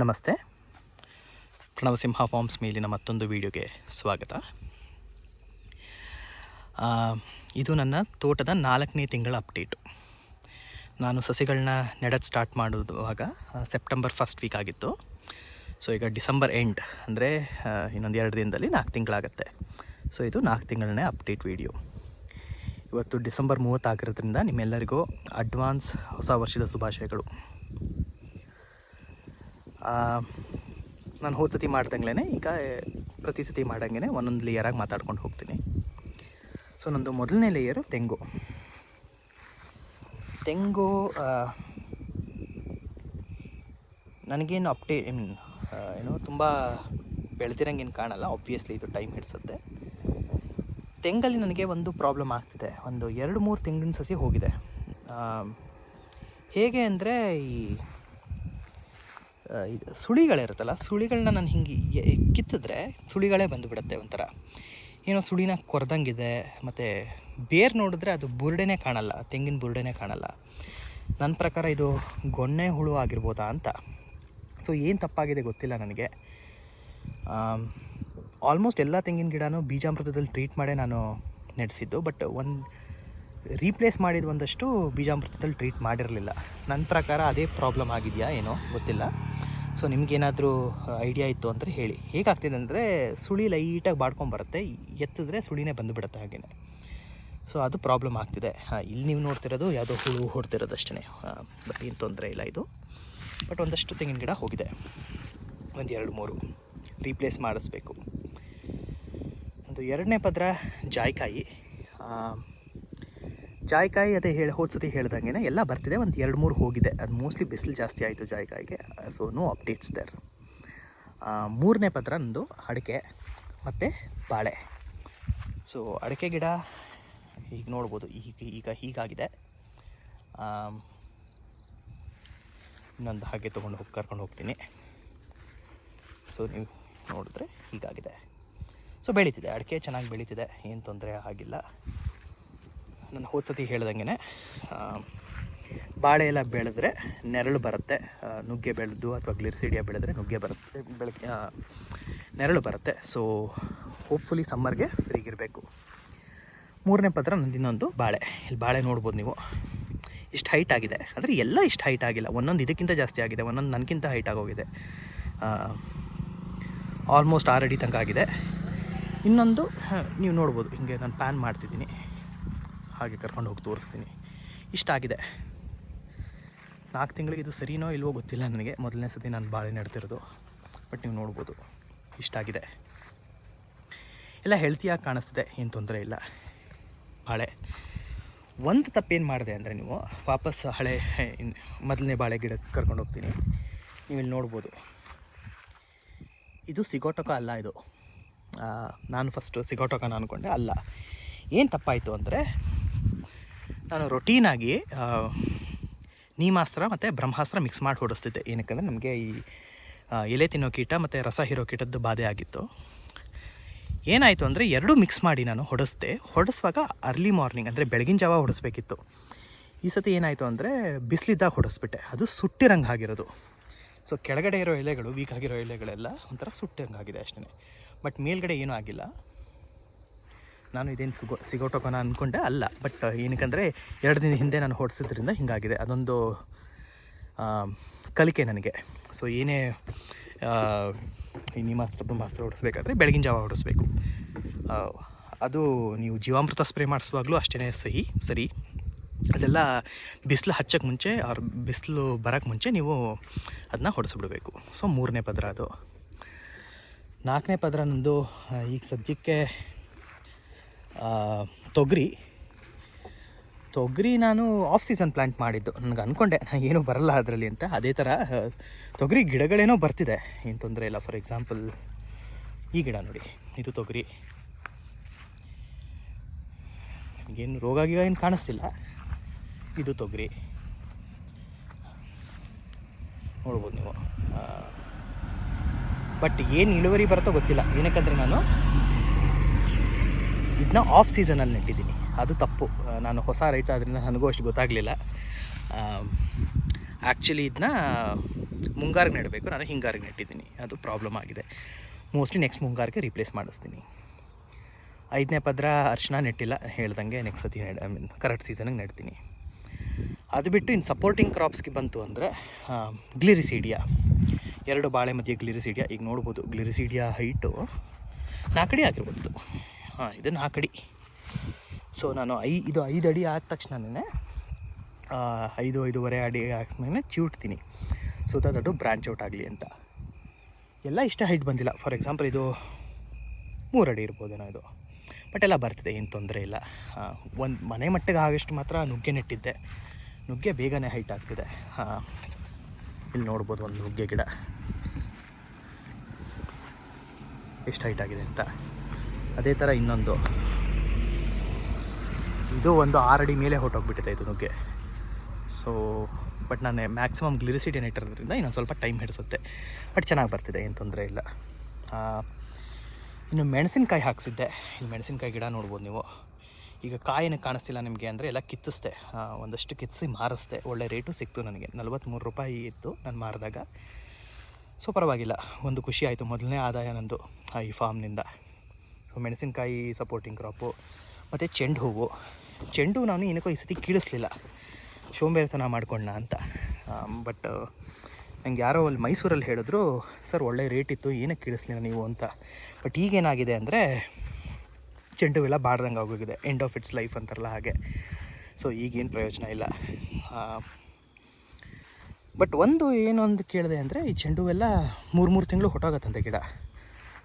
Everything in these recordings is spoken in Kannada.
ನಮಸ್ತೆ. ಪ್ರಣವಸಿಂಹ ಫಾರ್ಮ್ಸ್ ಮೇಲಿನ ಮತ್ತೊಂದು ವಿಡಿಯೋಗೆ ಸ್ವಾಗತ. ಇದು ನನ್ನ ತೋಟದ ನಾಲ್ಕನೇ ತಿಂಗಳ ಅಪ್ಡೇಟು. ನಾನು ಸಸಿಗಳನ್ನ ನೆಡೋದು ಸ್ಟಾರ್ಟ್ ಮಾಡುವಾಗ ಸೆಪ್ಟೆಂಬರ್ ಫಸ್ಟ್ ವೀಕ್ ಆಗಿತ್ತು. ಸೊ ಈಗ ಡಿಸೆಂಬರ್ ಎಂಡ್ ಅಂದರೆ ಇನ್ನೊಂದು ಎರಡು ದಿನದಲ್ಲಿ ನಾಲ್ಕು ತಿಂಗಳಾಗತ್ತೆ. ಸೊ ಇದು ನಾಲ್ಕು ತಿಂಗಳನ್ನೇ ಅಪ್ಡೇಟ್ ವಿಡಿಯೋ ಇವತ್ತು ಡಿಸೆಂಬರ್ ಮೂವತ್ತಾಗಿರೋದ್ರಿಂದ ನಿಮ್ಮೆಲ್ಲರಿಗೂ ಅಡ್ವಾನ್ಸ್ ಹೊಸ ವರ್ಷದ ಶುಭಾಶಯಗಳು. ನಾನು ಹೋದ ಸತಿ ಮಾಡ್ದಂಗ್ಲೇ ಈಗ ಪ್ರತಿ ಸತಿ ಮಾಡಂಗೆ ಒಂದೊಂದು ಲೇಯರಾಗಿ ಮಾತಾಡ್ಕೊಂಡು ಹೋಗ್ತೀನಿ. ಸೊ ನಂದು ಮೊದಲನೇ ಲೇಯರು ತೆಂಗು. ತೆಂಗು ನನಗೇನು ಅಪ್ಡೇ, ಐ ಮೀನ್ ಏನು ತುಂಬ ಬೆಳೆದಿರಂಗೇನು ಕಾಣಲ್ಲ ಆಬ್ವಿಯಸ್ಲಿ ಇದು ಟೈಮ್ ಹಿಡಿಸುತ್ತೆ. ತೆಂಗಲ್ಲಿ ನನಗೆ ಒಂದು ಪ್ರಾಬ್ಲಮ್ ಆಗ್ತಿದೆ. ಒಂದು ಎರಡು ಮೂರು ತೆಂಗಿನ ಸಸಿ ಹೋಗಿದೆ. ಹೇಗೆ ಅಂದರೆ ಈ ಇದು ಸುಳಿಗಳಿರುತ್ತಲ್ಲ ಸುಳಿಗಳನ್ನ ನಾನು ಹಿಂಗೆ ಕಿತ್ತಿದ್ರೆ ಸುಳಿಗಳೇ ಬಂದುಬಿಡುತ್ತೆ ಒಂಥರ. ಏನೋ ಸುಳಿನ ಕೊರ್ದಂಗಿದೆ, ಮತ್ತು ಬೇರು ನೋಡಿದ್ರೆ ಅದು ಬುರುಡೆನೇ ಕಾಣಲ್ಲ, ತೆಂಗಿನ ಬುರುಡೆನೇ ಕಾಣಲ್ಲ. ನನ್ನ ಪ್ರಕಾರ ಇದು ಗೊಣ್ಣೆ ಹುಳು ಆಗಿರ್ಬೋದಾ ಅಂತ. ಸೊ ಏನು ತಪ್ಪಾಗಿದೆ ಗೊತ್ತಿಲ್ಲ ನನಗೆ. ಆಲ್ಮೋಸ್ಟ್ ಎಲ್ಲ ತೆಂಗಿನ ಗಿಡನೂ ಬೀಜಾಮೃತದಲ್ಲಿ ಟ್ರೀಟ್ ಮಾಡೇ ನಾನು ನಡೆಸಿದ್ದು ಬಟ್ ಒಂದು ರೀಪ್ಲೇಸ್ ಮಾಡಿದ ಒಂದಷ್ಟು ಬೀಜಾಮೃತದಲ್ಲಿ ಟ್ರೀಟ್ ಮಾಡಿರಲಿಲ್ಲ. ನನ್ನ ಪ್ರಕಾರ ಅದೇ ಪ್ರಾಬ್ಲಮ್ ಆಗಿದೆಯಾ ಏನೋ ಗೊತ್ತಿಲ್ಲ. ಸೊ ನಿಮಗೇನಾದರೂ ಐಡಿಯಾ ಇತ್ತು ಅಂದರೆ ಹೇಳಿ. ಹೇಗಾಗ್ತಿದೆ ಅಂದರೆ ಸುಳಿ ಲೈಟಾಗಿ ಬಾಡ್ಕೊಂಬರುತ್ತೆ ಎತ್ತಿದ್ರೆ ಸುಳಿನೇ ಬಂದುಬಿಡುತ್ತೆ ಹಾಗೆಯೇ ಸೊ ಅದು ಪ್ರಾಬ್ಲಮ್ ಆಗ್ತಿದೆ. ಹಾಂ, ಇಲ್ಲಿ ನೀವು ನೋಡ್ತಿರೋದು ಯಾವುದೋ ಹುಳು ಹೊಡ್ತಿರೋದು ಅಷ್ಟೇ ಬಟ್ ಏನು ತೊಂದರೆ ಇಲ್ಲ ಇದು. ಬಟ್ ಒಂದಷ್ಟು ತೆಂಗಿನ ಗಿಡ ಹೋಗಿದೆ. ಒಂದು ಎರಡು ಮೂರು. ರೀಪ್ಲೇಸ್ ಮಾಡಿಸ್ಬೇಕು. ಒಂದು ಎರಡನೇ ಪದರ ಜಾಯ್ಕಾಯಿ. ಜಾಯ್ಕಾಯಿ ಅದೇ ಹೇಳಿ, ಹೋದ ಸತಿ ಹೇಳ್ದಂಗೆ ಎಲ್ಲ ಬರ್ತಿದೆ, ಒಂದು ಎರಡು ಮೂರು ಹೋಗಿದೆ. ಅದು ಮೋಸ್ಟ್ಲಿ ಬಿಸಿಲು ಜಾಸ್ತಿ ಆಯಿತು ಜಾಯ್ಕಾಯಿಗೆ ಸೊ ನೋ ಅಪ್ಡೇಟ್ಸ್ ದರ್ ಮೂರನೇ ಪತ್ರ ನಂದು, ಅಡಿಕೆ ಮತ್ತು ಬಾಳೆ. ಸೊ ಅಡಿಕೆ ಗಿಡ ಈಗ ನೋಡ್ಬೋದು, ಈಗ ಈಗ ಹೀಗಾಗಿದೆ. ನಂದು ಇನ್ನೊಂದು ಹಾಗೆ ತೊಗೊಂಡು ಹೋಗಿ, ಕರ್ಕೊಂಡು ಹೋಗ್ತೀನಿ. ಸೊ ನೀವು ನೋಡಿದ್ರೆ ಹೀಗಾಗಿದೆ. ಸೊ ಬೆಳೀತಿದೆ, ಅಡಿಕೆ ಚೆನ್ನಾಗಿ ಬೆಳೀತಿದೆ, ಏನು ತೊಂದರೆ ಆಗಿಲ್ಲ. ನಾನು ಹೋದ ಸತಿ ಹೇಳ್ದಂಗೆ ಬಾಳೆ ಎಲ್ಲ ಬೆಳೆದ್ರೆ ನೆರಳು ಬರುತ್ತೆ. ನುಗ್ಗೆ ಬೆಳೆದು ಅಥವಾ ಗ್ಲಿರ್ಸಿಡಿಯಾ ಬೆಳೆದ್ರೆ ನುಗ್ಗೆ ಬರುತ್ತೆ, ಬೆಳಗ್ಗೆ ನೆರಳು ಬರುತ್ತೆ. ಸೊ ಹೋಪ್ಫುಲಿ ಸಮ್ಮರ್ಗೆ ಫ್ರೀಗಿರಬೇಕು. ಮೂರನೇ ಪತ್ರ ನಂದು ಇನ್ನೊಂದು ಬಾಳೆ. ಇಲ್ಲಿ ಬಾಳೆ ನೋಡ್ಬೋದು ನೀವು. ಇಷ್ಟು ಹೈಟ್ ಆಗಿದೆ. ಅಂದರೆ ಎಲ್ಲ ಇಷ್ಟು ಹೈಟ್ ಆಗಿಲ್ಲ. ಒಂದೊಂದು ಇದಕ್ಕಿಂತ ಜಾಸ್ತಿ ಆಗಿದೆ, ಒಂದೊಂದು ನನಗಿಂತ ಹೈಟ್ ಆಗೋಗಿದೆ. ಆಲ್ಮೋಸ್ಟ್ ಆರಡಿ ತನಕ ಆಗಿದೆ. ಇನ್ನೊಂದು ನೀವು ನೋಡ್ಬೋದು. ಹಿಂಗೆ ನಾನು ಪ್ಯಾನ್ ಮಾಡ್ತಿದ್ದೀನಿ. ಹಾಗೆ ಕರ್ಕೊಂಡು ಹೋಗಿ ತೋರಿಸ್ತೀನಿ. ಇಷ್ಟಾಗಿದೆ ನಾಲ್ಕು ತಿಂಗಳಿಗೆ ಇದು ಸರಿನೋ ಇಲ್ವೋ ಗೊತ್ತಿಲ್ಲ ನನಗೆ. ಮೊದಲನೇ ಸತಿ ನಾನು ಬಾಳೆ ನೆಡ್ತಿರೋದು. ಬಟ್ ನೀವು ನೋಡ್ಬೋದು. ಇಷ್ಟಾಗಿದೆ ಎಲ್ಲ ಹೆಲ್ತಿಯಾಗಿ ಕಾಣಿಸ್ತಿದೆ. ಏನು ತೊಂದರೆ ಇಲ್ಲ. ಬಾಳೆ. ಒಂದು ತಪ್ಪೇನು ಮಾಡಿದೆ ಅಂದರೆ ನೀವು ವಾಪಸ್ ಹಳೆ ಮೊದಲನೇ ಬಾಳೆ ಗಿಡಕ್ಕೆ ಕರ್ಕೊಂಡು ಹೋಗ್ತೀನಿ. ನೀವು ಇಲ್ಲಿ ನೋಡ್ಬೋದು. ಇದು ಸಿಗೋಟೋಕ ಅಲ್ಲ ಇದು. ನಾನು ಫಸ್ಟು ಸಿಗೋಟೋಕನ ಅಂದ್ಕೊಂಡೆ ಅಲ್ಲ. ಏನು ತಪ್ಪಾಯಿತು ಅಂದರೆ ನಾನು ರೊಟೀನಾಗಿ ನೀಮಾಸ್ತ್ರ ಮತ್ತು ಬ್ರಹ್ಮಾಸ್ತ್ರ ಮಿಕ್ಸ್ ಮಾಡಿ ಹೊಡಿಸ್ತಿದ್ದೆ. ಏನಕ್ಕಂದರೆ ನಮಗೆ ಈ ಎಲೆ ತಿನ್ನೋ ಕೀಟ ಮತ್ತು ರಸ ಹೀರೋ ಕೀಟದ್ದು ಬಾಧೆ ಆಗಿತ್ತು. ಏನಾಯಿತು ಅಂದರೆ ಎರಡೂ ಮಿಕ್ಸ್ ಮಾಡಿ ನಾನು ಹೊಡೆಸ್ದೆ. ಹೊಡೆಸುವಾಗ ಅರ್ಲಿ ಮಾರ್ನಿಂಗ್ ಅಂದರೆ ಬೆಳಗಿನ ಜಾವ ಹೊಡೆಸ್ಬೇಕಿತ್ತು. ಈ ಸತಿ ಏನಾಯಿತು ಅಂದರೆ ಬಿಸಿಲಿದ್ದಾಗ ಹೊಡೆಸ್ಬಿಟ್ಟೆ. ಅದು ಸುಟ್ಟಿರಂಗೆ ಆಗಿರೋದು. ಸೊ ಕೆಳಗಡೆ ಇರೋ ಎಲೆಗಳು ವೀಕ್ ಆಗಿರೋ ಎಲೆಗಳೆಲ್ಲ ಒಂಥರ ಸುಟ್ಟಿರಂಗಾಗಿದೆ ಅಷ್ಟೇ ಬಟ್ ಮೇಲ್ಗಡೆ ಏನೂ ಆಗಿಲ್ಲ. ನಾನು ಇದೇನು ಸಿಗೋ ಸಿಗೋಟೋಕೋನ ಅಂದ್ಕೊಂಡೆ ಅಲ್ಲ. ಬಟ್ ಏನಕ್ಕಂದರೆ ಎರಡು ದಿನ ಹಿಂದೆ ನಾನು ಹೊಡೆಸಿದ್ರಿಂದ ಹಿಂಗಾಗಿದೆ. ಅದೊಂದು ಕಲಿಕೆ ನನಗೆ. ಸೊ ಏನೇ ಈ ಮಾತ್ರ ಹೊಡೆಸ್ಬೇಕಾದ್ರೆ ಹೊಡಿಸ್ಬೇಕಾದ್ರೆ ಬೆಳಗಿನ ಜಾವ ಹೊಡಿಸ್ಬೇಕು ಅದು ನೀವು ಜೀವಾಮೃತ ಸ್ಪ್ರೇ ಮಾಡಿಸುವಾಗಲೂ ಅಷ್ಟೇ ಸಹಿ, ಸರಿ? ಅದೆಲ್ಲ ಬಿಸಿಲು ಹಚ್ಚಕ್ಕೆ ಮುಂಚೆ ಅವ್ರ ಬಿಸಿಲು ಬರೋಕ್ಕೆ ಮುಂಚೆ ನೀವು ಅದನ್ನ ಹೊಡೆಸ್ಬಿಡ್ಬೇಕು. ಸೊ ಮೂರನೇ ಪದರ ಅದು. ನಾಲ್ಕನೇ ಪದರ ನಂದು ಈಗ ಸದ್ಯಕ್ಕೆ ತೊಗರಿ. ತೊಗರಿ ನಾನು ಆಫ್ ಸೀಸನ್ ಪ್ಲ್ಯಾಂಟ್ ಮಾಡಿದ್ದು. ನನಗೆ ಅಂದ್ಕೊಂಡೆ ನಾನು ಏನೂ ಬರಲ್ಲ ಅದರಲ್ಲಿ ಅಂತ. ಅದೇ ಥರ ತೊಗರಿ ಗಿಡಗಳೇನೋ ಬರ್ತಿದೆ. ಏನು ತೊಂದರೆ ಇಲ್ಲ. ಫಾರ್ ಎಕ್ಸಾಂಪಲ್ ಈ ಗಿಡ ನೋಡಿ. ಇದು ತೊಗರಿ. ಏನು ರೋಗ ಗೀಗ ಏನು ಕಾಣಿಸ್ತಿಲ್ಲ. ಇದು ತೊಗರಿ. ನೋಡ್ಬೋದು ನೀವು. ಬಟ್ ಏನು ಇಳುವರಿ ಬರುತ್ತೋ ಗೊತ್ತಿಲ್ಲ. ಏನಕ್ಕಂದರೆ ನಾನು ಇದನ್ನ ಆಫ್ ಸೀಸನಲ್ಲಿ ನೆಟ್ಟಿದ್ದೀನಿ. ಅದು ತಪ್ಪು. ನಾನು ಹೊಸ ರೈತ ಅದರಿಂದ ನನಗೂ ಅಷ್ಟು ಗೊತ್ತಾಗಲಿಲ್ಲ. ಆ್ಯಕ್ಚುಲಿ ಇದನ್ನ ಮುಂಗಾರಿಗೆ ನೆಡಬೇಕು. ನಾನು ಹಿಂಗಾರಿಗೆ ನೆಟ್ಟಿದ್ದೀನಿ. ಅದು ಪ್ರಾಬ್ಲಮ್ ಆಗಿದೆ. ಮೋಸ್ಟ್ಲಿ ನೆಕ್ಸ್ಟ್ ಮುಂಗಾರಿಗೆ ರೀಪ್ಲೇಸ್ ಮಾಡಿಸ್ತೀನಿ. ಐದನೇ ಪದ್ರ ಅರ್ಶಿನ ನೆಟ್ಟಿಲ್ಲ. ಹೇಳ್ದಂಗೆ ನೆಕ್ಸ್ಟ್ ಸತಿ ನೆಡ್ ಐ ಮೀನ್ ಕರೆಕ್ಟ್ ಸೀಸನಿಗೆ ನೆಡ್ತೀನಿ. ಅದು ಬಿಟ್ಟು ಇನ್ನು ಸಪೋರ್ಟಿಂಗ್ ಕ್ರಾಪ್ಸ್ಗೆ ಬಂತು ಅಂದರೆ ಗ್ಲಿರಿಸೀಡಿಯಾ ಎರಡು ಬಾಳೆ ಮಧ್ಯೆ ಗ್ಲಿರಿಸೀಡಿಯಾ ಈಗ ನೋಡ್ಬೋದು ಗ್ಲಿರಿಸೀಡಿಯಾ ಹೈಟು ನಾಲ್ಕಡಿ ಆಗಿರ್ಬೋದು. ಹಾಂ ಇದು ನಾಲ್ಕಡಿ ಸೊ ನಾನು ಐ, ಇದು ಐದು ಅಡಿ ಆದ ತಕ್ಷಣನೇ ಐದು, ಐದೂವರೆ ಅಡಿ ಆದ್ಮೇಲೆ ಚಿವುಟ್ತೀನಿ. ಸೊ ದಟ್ ಬ್ರ್ಯಾಂಚ್ ಔಟ್ ಆಗಲಿ ಅಂತ. ಎಲ್ಲ ಇಷ್ಟ ಹೈಟ್ ಬಂದಿಲ್ಲ. ಫಾರ್ ಎಕ್ಸಾಂಪಲ್ ಇದು ಮೂರು ಅಡಿ ಇರ್ಬೋದೇನೋ ಇದು. ಬಟ್ ಎಲ್ಲ ಬರ್ತಿದೆ, ಏನು ತೊಂದರೆ ಇಲ್ಲ. ಒಂದು ಮನೆ ಮಟ್ಟಿಗೆ ಆಗಷ್ಟು ಮಾತ್ರ ನುಗ್ಗೆ ನೆಟ್ಟಿದ್ದೆ. ನುಗ್ಗೆ ಬೇಗನೆ ಹೈಟ್ ಆಗ್ತಿದೆ. ಹಾಂ, ಇಲ್ಲಿ ನೋಡ್ಬೋದು ಒಂದು ನುಗ್ಗೆ ಗಿಡ. ಎಷ್ಟು ಹೈಟ್ ಆಗಿದೆ ಅಂತ. ಅದೇ ಥರ ಇನ್ನೊಂದು. ಇದು ಒಂದು ಆರಡಿ ಮೇಲೆ ಹೊಟ್ಟೋಗ್ಬಿಟ್ಟಿದೆ ಇದು ನುಗ್ಗೆ. ಸೊ ಬಟ್ ನಾನು ಮ್ಯಾಕ್ಸಿಮಮ್ ಗ್ಲಿರಿಸಿಟಿ ಇಟ್ಟಿರೋದ್ರಿಂದ ಇನ್ನೊಂದು ಸ್ವಲ್ಪ ಟೈಮ್ ಹಿಡಿಸುತ್ತೆ. ಬಟ್ ಚೆನ್ನಾಗಿ ಬರ್ತಿದೆ, ಏನು ತೊಂದರೆ ಇಲ್ಲ. ಇನ್ನು ಮೆಣಸಿನ್ಕಾಯಿ ಹಾಕ್ಸಿದ್ದೆ. ಇನ್ನು ಮೆಣಸಿನ್ಕಾಯಿ ಗಿಡ ನೋಡ್ಬೋದು ನೀವು. ಈಗ ಕಾಯಿನ ಕಾಣಿಸ್ತಿಲ್ಲ ನಿಮಗೆ ಅಂದರೆ ಎಲ್ಲ ಕಿತ್ತಿಸ್ದೆ ಒಂದಷ್ಟು ಕಿತ್ತಿಸಿ ಮಾರಿಸ್ದೆ ಒಳ್ಳೆ ರೇಟು ಸಿಕ್ತು ನನಗೆ. ನಲ್ವತ್ತ್ಮೂರು ರೂಪಾಯಿ ಇತ್ತು ನಾನು ಮಾರಿದಾಗ. ಸೊ ಪರವಾಗಿಲ್ಲ. ಒಂದು ಖುಷಿ ಆಯಿತು. ಮೊದಲನೇ ಆದಾಯ ನಂದು ಈ ಫಾರ್ಮ್ನಿಂದ ಮೆಣಸಿನ್ಕಾಯಿ ಸಪೋರ್ಟಿಂಗ್ ಕ್ರಾಪು ಮತ್ತು ಚೆಂಡು ಹೂವು. ಚೆಂಡು ನಾನು ಏನಕ್ಕೋ ಈ ಸತಿ ಕೀಳಿಸ್ಲಿಲ್ಲ. ಸೋಂಬೇರಿತನ ಮಾಡ್ಕೊಂಡ ಅಂತ. ಬಟ್ ನಂಗೆ ಯಾರೋ ಅಲ್ಲಿ ಮೈಸೂರಲ್ಲಿ ಹೇಳಿದ್ರು, ಸರ್, ಒಳ್ಳೆ ರೇಟ್ ಇತ್ತು ಏನಕ್ಕೆ ಕೀಳಿಸ್ಲಿಲ್ಲ ನೀವು ಅಂತ. ಬಟ್ ಈಗೇನಾಗಿದೆ ಅಂದರೆ, ಚೆಂಡು ಎಲ್ಲ ಬಾಡ್ದಂಗೆ ಆಗೋಗಿದೆ. ಎಂಡ್ ಆಫ್ ಇಟ್ಸ್ ಲೈಫ್ ಅಂತಾರಲ್ಲ ಹಾಗೆ. ಸೊ ಈಗೇನು ಪ್ರಯೋಜನ ಇಲ್ಲ. ಬಟ್ ಒಂದು ಏನೊಂದು ಕೇಳಿದೆ ಅಂದರೆ, ಈ ಚೆಂಡು ಎಲ್ಲ ಮೂರು ಮೂರು ತಿಂಗಳು ಹೊಟ್ಟೋಗತ್ತಂತೆ ಗಿಡ.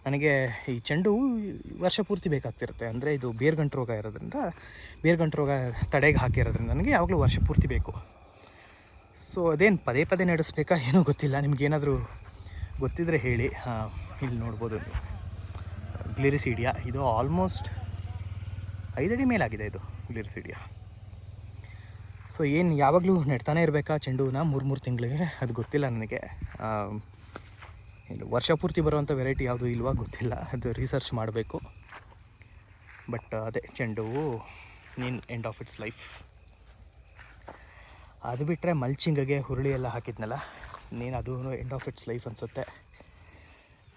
ನನಗೆ ಈ ಚೆಂಡು ಹೂವು ವರ್ಷ ಪೂರ್ತಿ ಬೇಕಾಗ್ತಿರುತ್ತೆ. ಅಂದರೆ ಇದು ಬೇರ್ಗಂಟು ರೋಗ ಇರೋದ್ರಿಂದ, ಬೇರ್ಗಂಟು ರೋಗ ತಡೆಗೆ ಹಾಕಿರೋದ್ರಿಂದ ನನಗೆ ಯಾವಾಗಲೂ ವರ್ಷ ಪೂರ್ತಿ ಬೇಕು. ಸೊ ಅದೇನು ಪದೇ ಪದೇ ನಡೆಸ್ಬೇಕಾ ಏನೂ ಗೊತ್ತಿಲ್ಲ. ನಿಮಗೇನಾದರೂ ಗೊತ್ತಿದ್ರೆ ಹೇಳಿ. ಹಾಂ, ಇಲ್ಲಿ ನೋಡ್ಬೋದು. ಗ್ಲಿರಿಸಿಡಿಯಾ ಇದು ಆಲ್ಮೋಸ್ಟ್ ಐದಡಿ ಮೇಲಾಗಿದೆ ಇದು ಗ್ಲಿರಿಸಿಡಿಯಾ ಸೊ ಏನು ಯಾವಾಗಲೂ ನೆಡ್ತಾನೆ ಇರಬೇಕಾ ಚೆಂಡುನ ಮೂರು ಮೂರು ತಿಂಗಳಿಗೆ? ಅದು ಗೊತ್ತಿಲ್ಲ ನನಗೆ. ಇದು ವರ್ಷ ಪೂರ್ತಿ ಬರುವಂಥ ವೆರೈಟಿ ಯಾವುದು ಇಲ್ವಾ ಗೊತ್ತಿಲ್ಲ. ಅದು ರಿಸರ್ಚ್ ಮಾಡಬೇಕು. ಬಟ್ ಅದೇ ಚೆಂಡು ನೀನ್ ಎಂಡ್ ಆಫ್ ಇಟ್ಸ್ ಲೈಫ್ ಅದು ಬಿಟ್ಟರೆ ಮಲ್ಚಿಂಗಗೆ ಹುರುಳಿ ಎಲ್ಲ ಹಾಕಿದ್ನಲ್ಲ, ನೀನು ಅದು ಎಂಡ್ ಆಫ್ ಇಟ್ಸ್ ಲೈಫ್ ಅನಿಸುತ್ತೆ.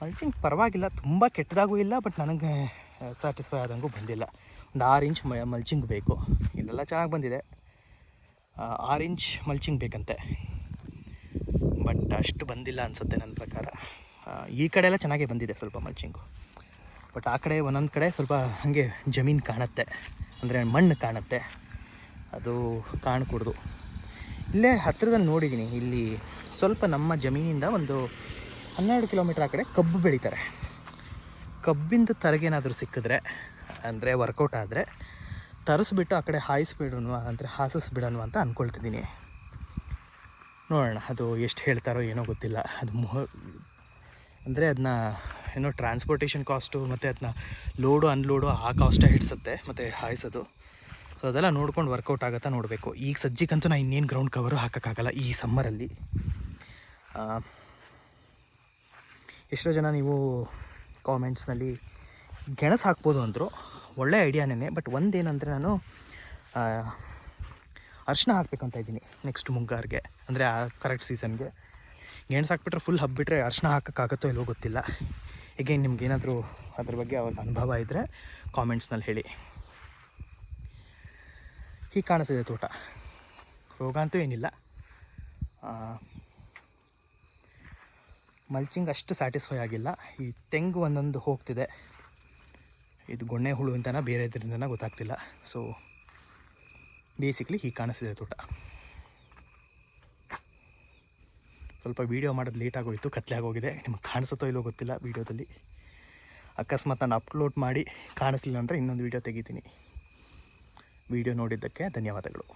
ಮಲ್ಚಿಂಗ್ ಪರವಾಗಿಲ್ಲ, ತುಂಬ ಕೆಟ್ಟದಾಗೂ ಇಲ್ಲ ಬಟ್ ನನಗೆ ಸ್ಯಾಟಿಸ್ಫೈ ಆದಂಗೂ ಬಂದಿಲ್ಲ. ಒಂದು ಆರು ಇಂಚ್ ಮಲ್ಚಿಂಗ್ ಬೇಕು. ಇಲ್ಲೆಲ್ಲ ಚೆನ್ನಾಗಿ ಬಂದಿದೆ. ಆರು ಇಂಚ್ ಮಲ್ಚಿಂಗ್ ಬೇಕಂತೆ. ಬಟ್ ಅಷ್ಟು ಬಂದಿಲ್ಲ ಅನಿಸುತ್ತೆ ನನ್ನ ಪ್ರಕಾರ. ಈ ಕಡೆ ಎಲ್ಲ ಚೆನ್ನಾಗೇ ಬಂದಿದೆ ಸ್ವಲ್ಪ ಮಲ್ಚಿಂಗು ಬಟ್ ಆ ಕಡೆ ಒಂದೊಂದು ಕಡೆ ಸ್ವಲ್ಪ ಹಾಗೆ ಜಮೀನು ಕಾಣುತ್ತೆ. ಅಂದರೆ ಮಣ್ಣು ಕಾಣುತ್ತೆ. ಅದು ಕಾಣಕೂಡ್ದು. ಇಲ್ಲೇ ಹತ್ತಿರದಲ್ಲಿ ನೋಡಿದ್ದೀನಿ ಇಲ್ಲಿ ಸ್ವಲ್ಪ ನಮ್ಮ ಜಮೀನಿಂದ ಒಂದು ಹನ್ನೆರಡು ಕಿಲೋಮೀಟ್ರ್ ಆ ಕಡೆ ಕಬ್ಬು ಬೆಳೀತಾರೆ. ಕಬ್ಬಿಂದು ತರಗೇನಾದರೂ ಸಿಕ್ಕಿದ್ರೆ, ಅಂದರೆ ವರ್ಕೌಟ್ ಆದರೆ, ತರಿಸ್ಬಿಟ್ಟು ಆ ಕಡೆ ಹಾಯಿಸ್ಬಿಡೋಣ, ಅಂದರೆ ಹಾಸಿಸ್ಬಿಡೋಣ ಅಂತ ಅಂದ್ಕೊಳ್ತಿದ್ದೀನಿ ನೋಡೋಣ, ಅದು ಎಷ್ಟು ಹೇಳ್ತಾರೋ ಏನೋ ಗೊತ್ತಿಲ್ಲ. ಅದು ಅಂದರೆ ಅದನ್ನ ಏನೋ ಟ್ರಾನ್ಸ್ಪೋರ್ಟೇಷನ್ ಕಾಸ್ಟು ಮತ್ತು ಅದನ್ನ ಲೋಡು ಅನ್ಲೋಡು ಆ ಕಾಸ್ಟೇ ಹಿಡಿಸುತ್ತೆ ಮತ್ತು ಹಾಯಿಸೋದು. ಸೊ ಅದೆಲ್ಲ ನೋಡ್ಕೊಂಡು ವರ್ಕೌಟ್ ಆಗುತ್ತಾ ನೋಡಬೇಕು. ಈಗ ಸಜ್ಜಿಗಂತೂ ನಾನು ಇನ್ನೇನು ಗ್ರೌಂಡ್ ಕವರು ಹಾಕೋಕ್ಕಾಗಲ್ಲ ಈ ಸಮ್ಮರಲ್ಲಿ ಎಷ್ಟೋ ಜನ ನೀವು ಕಾಮೆಂಟ್ಸ್ನಲ್ಲಿ ಗೆಣಸು ಹಾಕ್ಬೋದು ಅಂದರು. ಒಳ್ಳೆ ಐಡಿಯಾನೇ ಬಟ್ ಒಂದೇನಂದರೆ ನಾನು ಅರ್ಶಿನ ಹಾಕ್ಬೇಕಂತ ಇದ್ದೀನಿ ನೆಕ್ಸ್ಟ್ ಮುಂಗಾರಿಗೆ. ಅಂದರೆ ಆ ಕರೆಕ್ಟ್ ಸೀಸನ್ಗೆ ಗೆಣಸು ಹಾಕ್ಬಿಟ್ರೆ ಫುಲ್ ಹಬ್ಬಿಟ್ರೆ ಅರ್ಶಿನ ಹಾಕೋಕ್ಕಾಗತ್ತೋ ಇಲ್ಲೋ ಗೊತ್ತಿಲ್ಲ. ಹೇಗೆ ನಿಮ್ಗೇನಾದರೂ ಅದ್ರ ಬಗ್ಗೆ ಅವಾಗ ಅನುಭವ ಇದ್ದರೆ ಕಾಮೆಂಟ್ಸ್ನಲ್ಲಿ ಹೇಳಿ. ಹೀಗೆ ಕಾಣಿಸಿದೆ ತೋಟ. ರೋಗ ಅಂತೂ ಏನಿಲ್ಲ. ಮಲ್ಚಿಂಗ್ ಅಷ್ಟು ಸ್ಯಾಟಿಸ್ಫೈ ಆಗಿಲ್ಲ. ಈ ತೆಂಗು ಒಂದೊಂದು ಹೋಗ್ತಿದೆ. ಇದು ಗೊಣ್ಣೆ ಹುಳು ಅಂತನ ಬೇರೆ ಇದರಿಂದ ಗೊತ್ತಾಗ್ತಿಲ್ಲ. ಸೊ ಬೇಸಿಕ್ಲಿ ಹೀಗೆ ಕಾಣಿಸ್ತಿದೆ ತೋಟ. ಸ್ವಲ್ಪ ವೀಡಿಯೋ ಮಾಡೋದು ಲೇಟ್ ಆಗೋಯಿತು, ಕತ್ಲೆ ಆಗೋಗಿದೆ. ನಿಮಗೆ ಕಾಣಿಸುತ್ತೋ ಇಲ್ಲೋ ಗೊತ್ತಿಲ್ಲ ವೀಡಿಯೋದಲ್ಲಿ ಅಕಸ್ಮಾತ್ ನಾನು ಅಪ್ಲೋಡ್ ಮಾಡಿ, ಕಾಣಿಸ್ಲಿಲ್ಲ ಅಂದರೆ ಇನ್ನೊಂದು ವೀಡಿಯೋ ತೆಗಿತೀನಿ. ವೀಡಿಯೋ ನೋಡಿದ್ದಕ್ಕೆ ಧನ್ಯವಾದಗಳು.